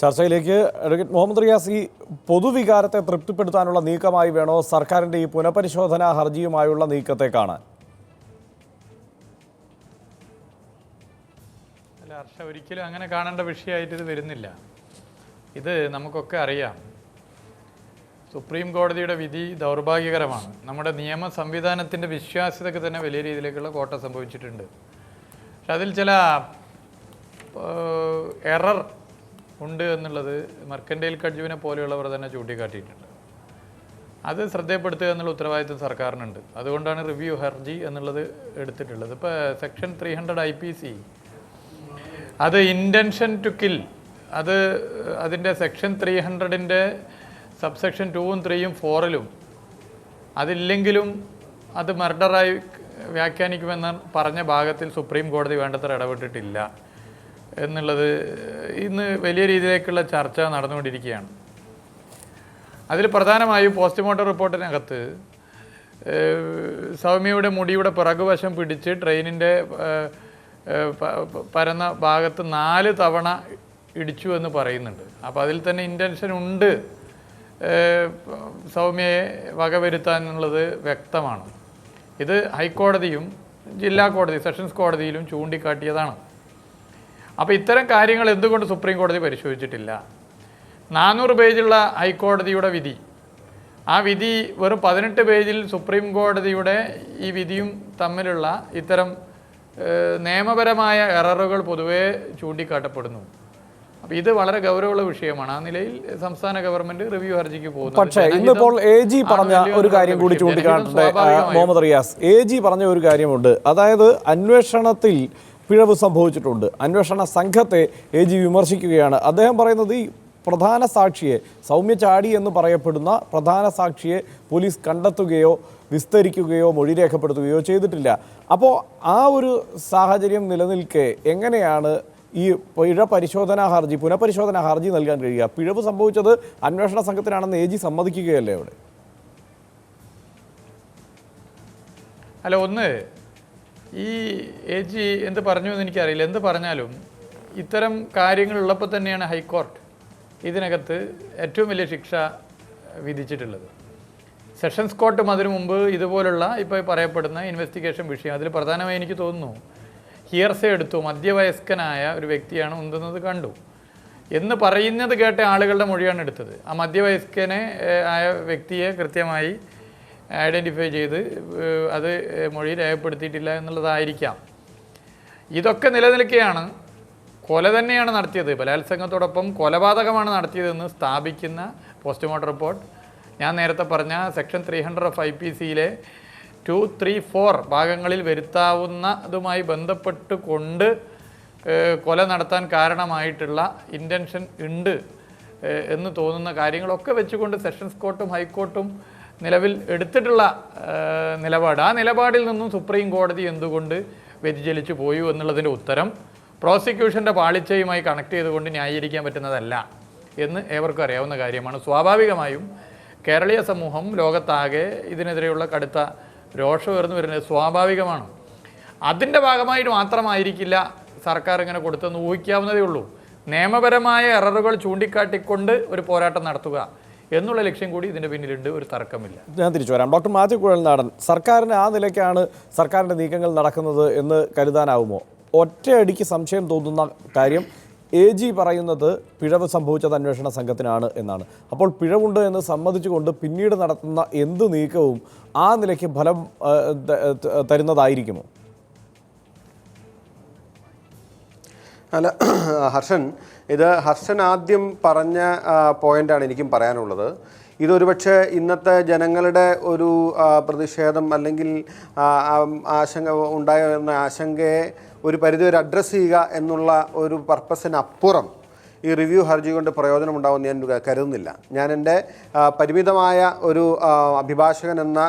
ചർച്ചയിലേക്ക് അഡ്വക്കേറ്റ് മുഹമ്മദ് റിയാസ് ഈ പൊതുവികാരത്തെ തൃപ്തിപ്പെടുത്താനുള്ള നീക്കമായി വേണോ? സർക്കാരിന്റെ ഈ പുനഃപരിശോധനാ ഹർജിയുമായുള്ള നീക്കത്തെ കാണാൻ. അല്ല ഹർഷ ഒരിക്കലും അങ്ങനെ കാണേണ്ട വിഷയമായിട്ട് ഇത് വരുന്നില്ല. ഇത് നമുക്കൊക്കെ അറിയാം. സുപ്രീം കോടതിയുടെ വിധി ദൗർഭാഗ്യകരമാണ്. നമ്മുടെ നിയമ സംവിധാനത്തിന്റെ വിശ്വാസ്യതയ്ക്ക് തന്നെ വലിയ രീതിയിലേക്കുള്ള കോട്ട സംഭവിച്ചിട്ടുണ്ട്. പക്ഷെ അതിൽ ചില എറർ ഉണ്ട് എന്നുള്ളത് മർക്കൻഡേൽ കഡ്ജുവിനെ പോലെയുള്ളവർ തന്നെ ചൂണ്ടിക്കാട്ടിയിട്ടുണ്ട്. അത് ശ്രദ്ധയപ്പെടുത്തുക എന്നുള്ള ഉത്തരവാദിത്വം സർക്കാരിനുണ്ട്. അതുകൊണ്ടാണ് റിവ്യൂ ഹർജി എന്നുള്ളത് എടുത്തിട്ടുള്ളത്. ഇപ്പോൾ section three hundred I P C അത് ഇന്റൻഷൻ ടു കിൽ അത് അതിന്റെ സെക്ഷൻ ത്രീ ഹൺഡ്രഡിന്റെ സബ്സെക്ഷൻ ടൂവും ത്രീയും ഫോറിലും അതില്ലെങ്കിലും അത് മർഡറായി വ്യാഖ്യാനിക്കുമെന്ന് പറഞ്ഞ ഭാഗത്തിൽ സുപ്രീം കോടതി വേണ്ടത്ര ഇടപെട്ടിട്ടില്ല. എന്നുള്ളത് ഇന്ന് വലിയ രീതിയിലേക്കുള്ള ചർച്ച നടന്നുകൊണ്ടിരിക്കുകയാണ്. അതിൽ പ്രധാനമായും പോസ്റ്റ്മോർട്ടം റിപ്പോർട്ടിനകത്ത് സൗമ്യയുടെ മുടിയുടെ പിറകുവശം പിടിച്ച് ട്രെയിനിന്റെ പരന്ന ഭാഗത്ത് നാല് തവണ ഇടിച്ചു എന്ന് പറയുന്നുണ്ട്. അപ്പോൾ അതിൽ തന്നെ ഇന്റൻഷൻ ഉണ്ട് സൗമ്യയെ വകവരുത്താൻ എന്നുള്ളത് വ്യക്തമാണ്. ഇത് ഹൈക്കോടതിയും ജില്ലാ കോടതി സെഷൻസ് കോടതിയിലും ചൂണ്ടിക്കാട്ടിയതാണ്. അപ്പോൾ ഇത്തരം കാര്യങ്ങൾ എന്തുകൊണ്ട് സുപ്രീം കോടതി പരിശോധിച്ചിട്ടില്ല? നാനൂറ് പേജുള്ള ഹൈക്കോടതിയുടെ വിധി. ആ വിധി വെറും പതിനെട്ട് പേജിൽ സുപ്രീം കോടതിയുടെ ഈ വിധിയും തമ്മിലുള്ള ഇത്തരം നിയമപരമായ എററുകൾ പൊതുവേ ചൂണ്ടിക്കാട്ടപ്പെടുന്നു. അപ്പോൾ ഇത് വളരെ ഗൗരവമുള്ള വിഷയമാണ്. ആ നിലയിൽ സംസ്ഥാന ഗവൺമെന്റ് റിവ്യൂ ഹർജിക്ക് പോകുന്നു പക്ഷേ ഇന്നിപ്പോൾ എ ജി പറഞ്ഞ ഒരു കാര്യം കൂടി ചൂണ്ടിക്കാട്ടട്ടെ മുഹമ്മദ് റിയാസ്. എ ജി പറഞ്ഞ ഒരു കാര്യമുണ്ട്. അതായത് അന്വേഷണത്തിൽ പിഴവ് സംഭവിച്ചിട്ടുണ്ട്. അന്വേഷണ സംഘത്തെ എ ജി വിമർശിക്കുകയാണ്. അദ്ദേഹം പറയുന്നത് ഈ പ്രധാന സാക്ഷിയെ സൗമ്യ ചാടി എന്ന് പറയപ്പെടുന്ന പ്രധാന സാക്ഷിയെ പോലീസ് കണ്ടെത്തുകയോ വിസ്തരിക്കുകയോ മൊഴി രേഖപ്പെടുത്തുകയോ ചെയ്തിട്ടില്ല. അപ്പോൾ ആ ഒരു സാഹചര്യം നിലനിൽക്കെ എങ്ങനെയാണ് ഈ പിഴ പരിശോധനാ ഹർജി പുനഃപരിശോധനാ ഹർജി നൽകാൻ കഴിയുക? പിഴവ് സംഭവിച്ചത് അന്വേഷണ സംഘത്തിനാണെന്ന് എ ജി സമ്മതിക്കുകയല്ലേ അവിടെ? അല്ല ഒന്ന് ഈ എ ജി എന്ത് പറഞ്ഞു എന്ന് എനിക്കറിയില്ല. എന്ത് പറഞ്ഞാലും ഇത്തരം കാര്യങ്ങൾ ഉള്ളപ്പോൾ തന്നെയാണ് ഹൈക്കോർട്ട് ഇതിനകത്ത് ഏറ്റവും വലിയ ശിക്ഷ വിധിച്ചിട്ടുള്ളത്. സെഷൻസ് കോർട്ടും അതിനു മുമ്പ് ഇതുപോലുള്ള ഇപ്പോൾ പറയപ്പെടുന്ന ഇൻവെസ്റ്റിഗേഷൻ വിഷയം അതിൽ പ്രധാനമായി എനിക്ക് തോന്നുന്നു ഹിയർസെ എടുത്തു മധ്യവയസ്കനായ ഒരു വ്യക്തിയാണ് ഉന്തുന്നത് കണ്ടു. എന്ന് പറയുന്നത് കേട്ട ആളുകളുടെ മൊഴിയാണ് എടുത്തത്. ആ മധ്യവയസ്കനെ ആയ വ്യക്തിയെ കൃത്യമായി ഐഡന്റിഫൈ ചെയ്ത് അത് മൊഴി രേഖപ്പെടുത്തിയിട്ടില്ല എന്നുള്ളതായിരിക്കാം. ഇതൊക്കെ നിലനിൽക്കുകയാണ് കൊല തന്നെയാണ് നടത്തിയത്. ബലാത്സംഗത്തോടൊപ്പം കൊലപാതകമാണ് നടത്തിയതെന്ന് സ്ഥാപിക്കുന്ന പോസ്റ്റ്മോർട്ടം റിപ്പോർട്ട്. ഞാൻ നേരത്തെ പറഞ്ഞ section three hundred of I P സിയിലെ ടു ത്രീ ഫോർ ഭാഗങ്ങളിൽ വരുത്താവുന്നതുമായി ബന്ധപ്പെട്ട് കൊണ്ട് കൊല നടത്താൻ കാരണമായിട്ടുള്ള ഇന്റൻഷൻ ഉണ്ട് എന്ന് തോന്നുന്ന കാര്യങ്ങളൊക്കെ വെച്ചുകൊണ്ട് സെഷൻസ് കോർട്ടും ഹൈക്കോർട്ടും നിലവിൽ എടുത്തിട്ടുള്ള നിലപാട്. ആ നിലപാടിൽ നിന്നും സുപ്രീം കോടതി എന്തുകൊണ്ട് വ്യതിചലിച്ചു പോയി എന്നുള്ളതിന്റെ ഉത്തരം പ്രോസിക്യൂഷന്റെ പാളിച്ചയുമായി കണക്ട് ചെയ്തുകൊണ്ട് ന്യായീകരിക്കാൻ പറ്റുന്നതല്ല എന്ന് ഏവർക്കും അറിയാവുന്ന കാര്യമാണ്. സ്വാഭാവികമായും കേരളീയ സമൂഹം ലോകത്താകെ ഇതിനെതിരെയുള്ള കടുത്ത രോഷം ഉയർന്നു വരുന്നത് സ്വാഭാവികമാണ്. അതിന്റെ ഭാഗമായിട്ട് മാത്രമായിരിക്കില്ല സർക്കാർ ഇങ്ങനെ കൊടുത്തെന്ന് ഊഹിക്കാവുന്നതേ ഉള്ളൂ. നിയമപരമായ എററുകൾ ചൂണ്ടിക്കാട്ടിക്കൊണ്ട് ഒരു പോരാട്ടം നടത്തുക. എന്നുള്ള ലക്ഷ്യം കൂടി ഇതിന്റെ പിന്നിലുണ്ട് ഒരു തർക്കമില്ല. ഞാൻ തിരിച്ചു വരാം. ഡോക്ടർ മാത്യു കുഴൽനാടൻ സർക്കാരിന് ആ നിലയ്ക്കാണ് സർക്കാരിന്റെ നീക്കങ്ങൾ നടക്കുന്നത് എന്ന് കരുതാനാവുമോ? ഒറ്റയടിക്ക് സംശയം തോന്നുന്ന കാര്യം എ ജി പറയുന്നത് പിഴവ് സംഭവിച്ചത് അന്വേഷണ സംഘത്തിനാണ് എന്നാണ്. അപ്പോൾ പിഴവുണ്ട് എന്ന് സമ്മതിച്ചുകൊണ്ട് പിന്നീട് നടത്തുന്ന എന്ത് നീക്കവും ആ നിലയ്ക്ക് ഫലം തരുന്നതായിരിക്കുമോ? അല്ല ഹർഷൻ ഇത് ഹർഷൻ ആദ്യം പറഞ്ഞ പോയിന്റാണ് എനിക്കും പറയാനുള്ളത്. ഇതൊരുപക്ഷെ ഇന്നത്തെ ജനങ്ങളുടെ ഒരു പ്രതിഷേധം അല്ലെങ്കിൽ ആശങ്ക ഉണ്ടായ ആശങ്കയെ ഒരു പരിധി പരിധിവരെ അഡ്രസ്സ് ചെയ്യുക എന്നുള്ള ഒരു പർപ്പസിനപ്പുറം ഈ റിവ്യൂ ഹർജി കൊണ്ട് പ്രയോജനമുണ്ടാവുമെന്ന് ഞാൻ കരുതുന്നില്ല. ഞാൻ എന്റെ പരിമിതമായ ഒരു അഭിഭാഷകൻ എന്ന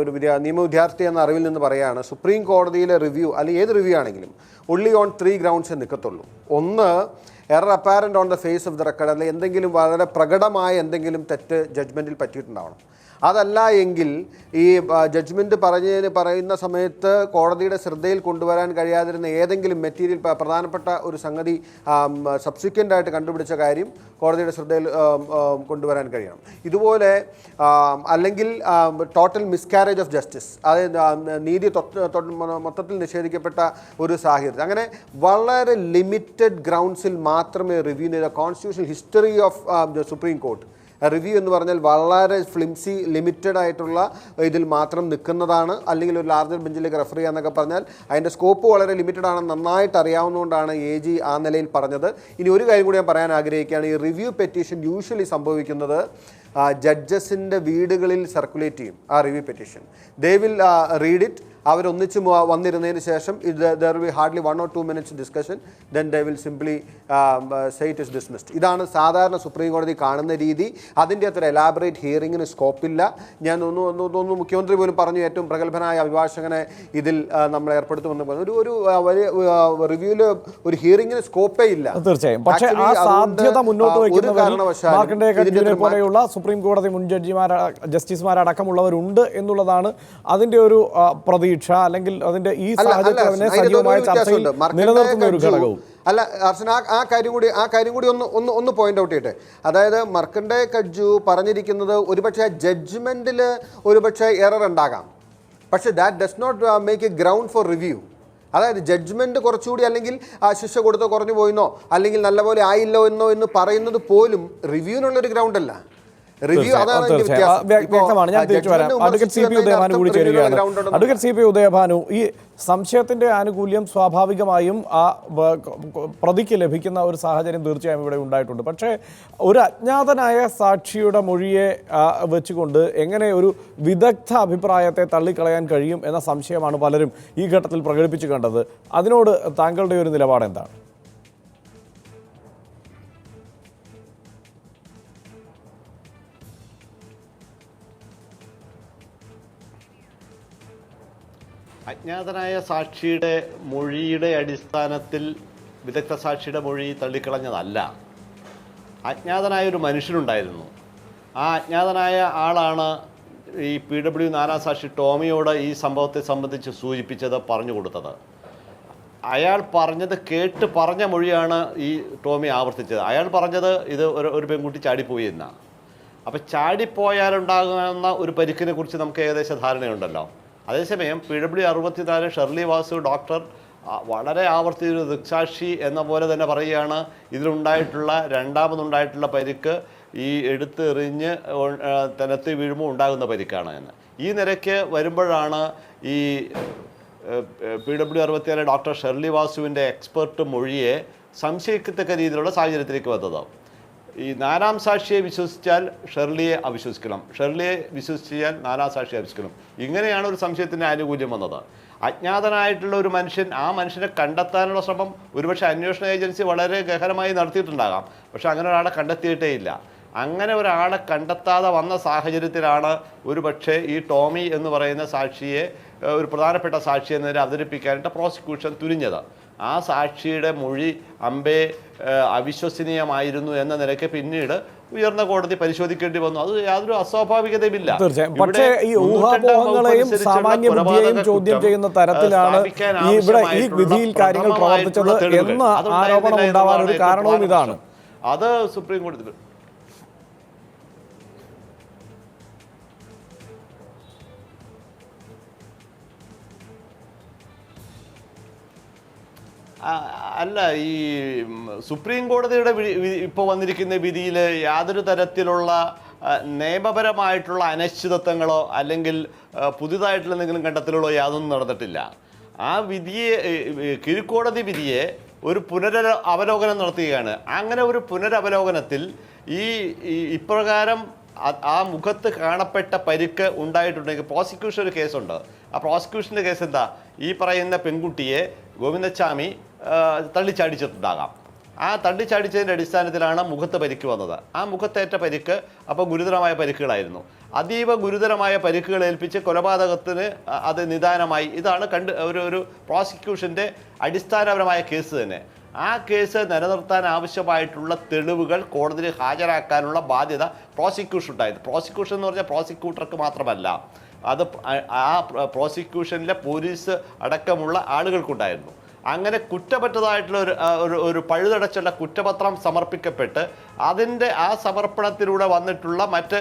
ഒരു നിയമ വിദ്യാർത്ഥി എന്ന അറിവിൽ നിന്ന് പറയുകയാണ് സുപ്രീം കോടതിയിലെ റിവ്യൂ അല്ലെങ്കിൽ ഏത് റിവ്യൂ ആണെങ്കിലും ഒൺലി ഓൺ ത്രീ ഗ്രൗണ്ട്സ് നിൽക്കത്തുള്ളൂ. ഒന്ന് error apparent on the face of the record അല്ലെങ്കിൽ എന്തെങ്കിലും വളരെ പ്രകടമായ എന്തെങ്കിലും തെറ്റ് ജഡ്ജ്മെന്റിൽ പറ്റിയിട്ടുണ്ടാവണം. അതല്ല എങ്കിൽ ഈ ജഡ്ജ്മെന്റ് പറഞ്ഞതിന് പറയുന്ന സമയത്ത് കോടതിയുടെ ശ്രദ്ധയിൽ കൊണ്ടുവരാൻ കഴിയാതിരുന്ന ഏതെങ്കിലും മെറ്റീരിയൽ പ്രധാനപ്പെട്ട ഒരു സംഗതി സബ്സിക്വന്റ് ആയിട്ട് കണ്ടുപിടിച്ച കാര്യം കോടതിയുടെ ശ്രദ്ധയിൽ കൊണ്ടുവരാൻ കഴിയണം. ഇതുപോലെ അല്ലെങ്കിൽ ടോട്ടൽ മിസ്കാരേജ് ഓഫ് ജസ്റ്റിസ് അതായത് നീതി മൊത്തത്തിൽ നിഷേധിക്കപ്പെട്ട ഒരു സാഹചര്യം അങ്ങനെ വളരെ ലിമിറ്റഡ് ഗ്രൗണ്ട്സിൽ മാത്രമേ റിവ്യൂ ചെയ്ത constitutional history of supreme court review എന്ന് പറഞ്ഞാൽ വളരെ ഫ്ലിംസി ലിമിറ്റഡ് ആയിട്ടുള്ള ഇതിൽ മാത്രം നിൽക്കുന്നതാണ്. അല്ലെങ്കിൽ ഒരു ലാർജർ ബെഞ്ചിലേക്ക് റെഫർ ചെയ്യാന്നൊക്കെ പറഞ്ഞാൽ അതിന്റെ സ്കോപ്പ് വളരെ ലിമിറ്റഡ് ആണെന്ന് നന്നായിട്ട് അറിയാവുന്നതുകൊണ്ടാണ് എ ജി ആ നിലയിൽ പറഞ്ഞത്. ഇനി ഒരു കാര്യം കൂടി ഞാൻ പറയാൻ ആഗ്രഹിക്കുകയാണ്. ഈ റിവ്യൂ പെറ്റീഷൻ യൂഷ്വലി സംഭവിക്കുന്നത് ജഡ്ജസിന്റെ വീടുകളിൽ സർക്കുലേറ്റ് ചെയ്യും ആ review petition they will read it അവരൊന്നിച്ച് വന്നിരുന്നതിന് ശേഷം ഇത് there we hardly one or two minutes discussion then they will simply say it is dismissed ഇതാണ് സാധാരണ സുപ്രീം കോടതി കാണുന്ന രീതി. അതിന്റെ അത്ര എലാബറേറ്റ് ഹിയറിങ്ങിന് സ്കോപ്പില്ല ഞാൻ ഒന്ന് ഒന്ന് മുഖ്യമന്ത്രി പോലും പറഞ്ഞു ഏറ്റവും പ്രഗത്ഭനായ അഭിഭാഷകനെ ഇതിൽ നമ്മൾ ഏർപ്പെടുത്തുമെന്ന് പറഞ്ഞു. ഒരു ഒരു വലിയ റിവ്യൂവിൽ ഒരു ഹിയറിങ്ങിന് സ്കോപ്പേ ഇല്ല. തീർച്ചയായും. പക്ഷേ ആ സാധ്യത മുന്നോട്ട് പോലെയുള്ള സുപ്രീം കോടതി മുൻ ജഡ്ജിമാർ ജസ്റ്റിസുമാരടക്കമുള്ളവരുണ്ട് എന്നുള്ളതാണ് അതിന്റെ ഒരു ആ, പ്രതീക്ഷ അല്ലെങ്കിൽ അതിന്റെ ഈ അല്ല, അല്ല, സാഹചര്യത്തിൽ സജീവമായ ഒരു ചർച്ചയിൽ വ്യത്യാസമുണ്ട്. മർക്കണ്ഡേയ നിലനിർത്തുന്ന ഒരു ഘടകവും. അല്ല അർച്ചന ആ കാര്യം കൂടി ആ കാര്യം കൂടി ഒന്ന് ഒന്ന് ഒന്ന് പോയിന്റ് ഔട്ട് ചെയ്യട്ടെ. അതായത് മർക്കണ്ടെ കഡ്ജു പറഞ്ഞിരിക്കുന്നത് ഒരുപക്ഷെ ജഡ്ജ്മെന്റിൽ ഒരുപക്ഷെ എറർ ഉണ്ടാകാം. പക്ഷെ that does not make a ground for review അതായത് ജഡ്ജ്മെന്റ് കുറച്ചുകൂടി അല്ലെങ്കിൽ ആ ശിക്ഷ കൊടുത്തോ കുറഞ്ഞു പോയിന്നോ അല്ലെങ്കിൽ നല്ലപോലെ ആയില്ലോ എന്നോ എന്ന് പറയുന്നത് പോലും റിവ്യൂവിനുള്ളൊരു ഗ്രൗണ്ട് വ്യക്തമാണ്. ഞാൻ ആ, തിരിച്ചു വരാം. അഡ്വക്കേറ്റ് സി പി ഉദയഭാനു കൂടി ചേരുകയാണ് അർത്ഥം ground advocate C P Udayabhanu ഈ സംശയത്തിന്റെ ആനുകൂല്യം സ്വാഭാവികമായും ആ പ്രതിക്ക് ലഭിക്കുന്ന ഒരു സാഹചര്യം തീർച്ചയായും ഇവിടെ ഉണ്ടായിട്ടുണ്ട്. പക്ഷേ ഒരു അജ്ഞാതനായ സാക്ഷിയുടെ മൊഴിയെ വെച്ചുകൊണ്ട് എങ്ങനെ ഒരു വിദഗ്ധ അഭിപ്രായത്തെ തള്ളിക്കളയാൻ കഴിയും എന്ന സംശയമാണ് പലരും ഈ ഘട്ടത്തിൽ പ്രകടിപ്പിച്ചു കണ്ടത്. അതിനോട് താങ്കളുടെ ഒരു നിലപാട് എന്താണ് അജ്ഞാതനായ സാക്ഷിയുടെ മൊഴിയുടെ അടിസ്ഥാനത്തിൽ വിദഗ്ധ സാക്ഷിയുടെ മൊഴി തള്ളിക്കളഞ്ഞതല്ല. അജ്ഞാതനായ ഒരു മനുഷ്യനുണ്ടായിരുന്നു. ആ അജ്ഞാതനായ ആളാണ് ഈ പി ഡബ്ല്യു നാലാം സാക്ഷി ടോമിയോട് ഈ സംഭവത്തെ സംബന്ധിച്ച് സൂചിപ്പിച്ചത് പറഞ്ഞു കൊടുത്തത്. അയാൾ പറഞ്ഞത് കേട്ട് പറഞ്ഞ മൊഴിയാണ് ഈ ടോമി ആവർത്തിച്ചത്. അയാൾ പറഞ്ഞത് ഇത് ഒരു ഒരു പെൺകുട്ടി ചാടിപ്പോയി എന്നാണ് അപ്പോൾ ചാടിപ്പോയാലുണ്ടാകുന്ന ഒരു പരിക്കിനെ കുറിച്ച് നമുക്ക് ഏകദേശം ധാരണയുണ്ടല്ലോ. അതേസമയം പി ഡബ്ല്യു അറുപത്തിനാല് ഷെർലി വാസു ഡോക്ടർ വളരെ ആവർത്തി ഒരു ദൃക്സാക്ഷി എന്ന പോലെ തന്നെ പറയുകയാണ്. ഇതിലുണ്ടായിട്ടുള്ള രണ്ടാമതുണ്ടായിട്ടുള്ള പരിക്ക് ഈ എടുത്തെറിഞ്ഞ് എറിഞ്ഞ് നിലത്ത് വീഴുമ്പോൾ ഉണ്ടാകുന്ന പരിക്കാണ് എന്ന്. ഈ നിരക്ക് വരുമ്പോഴാണ് ഈ പി ഡബ്ല്യു അറുപത്തിയാറ് ഡോക്ടർ ഷെർലി വാസുവിന്റെ എക്സ്പെർട്ട് മൊഴിയെ സംശയിക്കത്തക്ക രീതിയിലുള്ള സാഹചര്യത്തിലേക്ക് വന്നത് ഈ നാലാം സാക്ഷിയെ വിശ്വസിച്ചാൽ ഷെർലിയെ അവിശ്വസിക്കണം. ഷെർലിയെ വിശ്വസിച്ചാൽ നാലാം സാക്ഷിയെ അവിശ്വസിക്കണം. ഇങ്ങനെയാണ് ഒരു സംശയത്തിന്റെ ആനുകൂല്യം വന്നത്. അജ്ഞാതനായിട്ടുള്ള ഒരു മനുഷ്യൻ ആ മനുഷ്യനെ കണ്ടെത്താനുള്ള ശ്രമം ഒരുപക്ഷെ അന്വേഷണ ഏജൻസി വളരെ ഗഹനമായി നടത്തിയിട്ടുണ്ടാകാം. പക്ഷെ അങ്ങനെ ഒരാളെ കണ്ടെത്തിയിട്ടേ ഇല്ല. അങ്ങനെ ഒരാളെ കണ്ടെത്താതെ വന്ന സാഹചര്യത്തിലാണ് ഒരു പക്ഷേ ഈ ടോമി എന്ന് പറയുന്ന സാക്ഷിയെ ഒരു പ്രധാനപ്പെട്ട സാക്ഷിയെ നേരെ അവതരിപ്പിക്കാനായിട്ട് പ്രോസിക്യൂഷൻ തുനിഞ്ഞത്. ആ സാക്ഷിയുടെ മൊഴി അമ്പേ അവിശ്വസനീയമായിരുന്നു എന്ന നിലയ്ക്ക് പിന്നീട് ഉയർന്ന കോടതി പരിശോധിക്കേണ്ടി വന്നു. അത് യാതൊരു അസ്വാഭാവികതയുമില്ല. പക്ഷേ ഈ ഊഹാപോഹങ്ങളെയും സാമാന്യ ബുദ്ധിയെയും ചോദ്യം ചെയ്യുന്ന തരത്തിലാണ് ഇവിടെ ഈ വിധിയിൽ കാര്യങ്ങൾ പ്രവർത്തിച്ചത്. എന്ന ആരോപണം ഉണ്ടാവാൻ ഒരു കാരണവും ഇതാണ് അത് സുപ്രീം കോടതി അല്ല ഈ സുപ്രീം കോടതിയുടെ ഇപ്പോൾ വന്നിരിക്കുന്ന വിധിയിൽ യാതൊരു തരത്തിലുള്ള നിയമപരമായിട്ടുള്ള അനിശ്ചിതത്വങ്ങളോ അല്ലെങ്കിൽ പുതിയതായിട്ടുള്ള എന്തെങ്കിലും കണ്ടെത്തലുകളോ യാതൊന്നും നടന്നിട്ടില്ല. ആ വിധിയെ കീഴ്ക്കോടതി വിധിയെ ഒരു പുനര അവലോകനം നടത്തുകയാണ്. അങ്ങനെ ഒരു പുനരവലോകനത്തിൽ ഈ ഇപ്രകാരം ആ- മുഖത്ത് കാണപ്പെട്ട പരിക്ക് ഉണ്ടായിട്ടുണ്ടെങ്കിൽ പ്രോസിക്യൂഷൻ ഒരു കേസുണ്ട്. ആ പ്രോസിക്യൂഷന്റെ കേസ് എന്താ ഈ പറയുന്ന പെൺകുട്ടിയെ ഗോവിന്ദച്ചാമി തള്ളിച്ചാടിച്ചിട്ടുണ്ടാകാം. ആ തള്ളിച്ചാടിച്ചതിന്റെ അടിസ്ഥാനത്തിലാണ് മുഖത്ത് പരിക്ക് വന്നത്. ആ മുഖത്തേറ്റ പരിക്ക് അപ്പോൾ ഗുരുതരമായ പരിക്കുകളായിരുന്നു. അതീവ ഗുരുതരമായ പരിക്കുകൾ ഏൽപ്പിച്ച് കൊലപാതകത്തിന് അത് നിദാനമായി. ഇതാണ് കണ്ട് ഒരു ഒരു പ്രോസിക്യൂഷന്റെ അടിസ്ഥാനപരമായ കേസ് തന്നെ. ആ കേസ് നിലനിർത്താൻ ആവശ്യമായിട്ടുള്ള തെളിവുകൾ കോടതിയിൽ ഹാജരാക്കാനുള്ള ബാധ്യത പ്രോസിക്യൂഷൻ ഉണ്ടായിരുന്നു പ്രോസിക്യൂഷൻ എന്ന് പറഞ്ഞാൽ പ്രോസിക്യൂട്ടർക്ക് മാത്രമല്ല അത് ആ പ്രോസിക്യൂഷനിലെ പോലീസ് അടക്കമുള്ള ആളുകൾക്കുണ്ടായിരുന്നു. അങ്ങനെ കുറ്റപറ്റതായിട്ടുള്ള ഒരു ഒരു പഴുതടച്ചുള്ള കുറ്റപത്രം സമർപ്പിക്കപ്പെട്ട് അതിന്റെ ആ സമർപ്പണത്തിലൂടെ വന്നിട്ടുള്ള മറ്റ്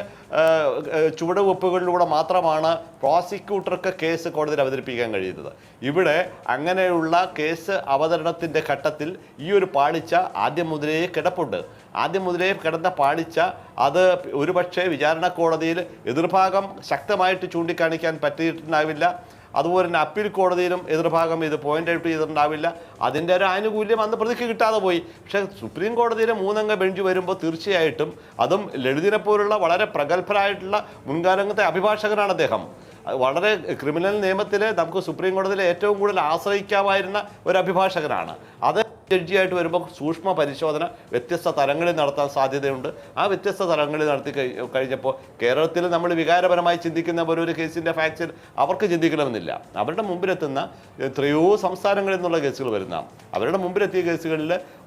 ചുവടുവെപ്പുകളിലൂടെ മാത്രമാണ് പ്രോസിക്യൂട്ടർക്ക് കേസ് കോടതിയിൽ അവതരിപ്പിക്കാൻ കഴിയുന്നത്. ഇവിടെ അങ്ങനെയുള്ള കേസ് അവതരണത്തിന്റെ ഘട്ടത്തിൽ ഈ ഒരു പാളിച്ച ആദ്യം മുതലേ കിടപ്പുണ്ട്. ആദ്യം മുതലേ കിടന്ന പാളിച്ച അത് ഒരുപക്ഷേ വിചാരണ കോടതിയിൽ എതിർഭാഗം ശക്തമായിട്ട് ചൂണ്ടിക്കാണിക്കാൻ പറ്റിയിട്ടുണ്ടാവില്ല. അതുപോലെ തന്നെ അപ്പീൽ കോടതിയിലും എതിർഭാഗം ഇത് പോയിന്റ് ഔട്ട് ചെയ്തിട്ടുണ്ടാവില്ല. അതിന്റെ ഒരു ആനുകൂല്യം അന്ന് പ്രതിക്ക് കിട്ടാതെ പോയി. പക്ഷേ സുപ്രീം കോടതിയിലെ മൂന്നംഗ ബെഞ്ച് വരുമ്പോൾ തീർച്ചയായിട്ടും അതും ലളിതിനെ പോലുള്ള വളരെ പ്രഗത്ഭരായിട്ടുള്ള മുൻകാലത്തെ അഭിഭാഷകനാണ് അദ്ദേഹം. വളരെ ക്രിമിനൽ നിയമത്തിൽ നമുക്ക് സുപ്രീം കോടതിയിൽ ഏറ്റവും കൂടുതൽ ആശ്രയിക്കാമായിരുന്ന ഒരു അഭിഭാഷകനാണ്. അത് ജഡ്ജിയായിട്ട് വരുമ്പോൾ സൂക്ഷ്മ പരിശോധന വ്യത്യസ്ത തലങ്ങളിൽ നടത്താൻ സാധ്യതയുണ്ട്. ആ വ്യത്യസ്ത തലങ്ങളിൽ നടത്തി കഴിഞ്ഞപ്പോൾ കേരളത്തിൽ നമ്മൾ വികാരപരമായി ചിന്തിക്കുന്ന ഒരു കേസിന്റെ ഫാക്സിൽ അവർക്ക് ചിന്തിക്കണമെന്നില്ല. അവരുടെ മുമ്പിലെത്തുന്ന എത്രയോ സംസ്ഥാനങ്ങളിൽ നിന്നുള്ള കേസുകൾ വരുന്ന അവരുടെ മുമ്പിലെത്തിയ കേസുകളിൽ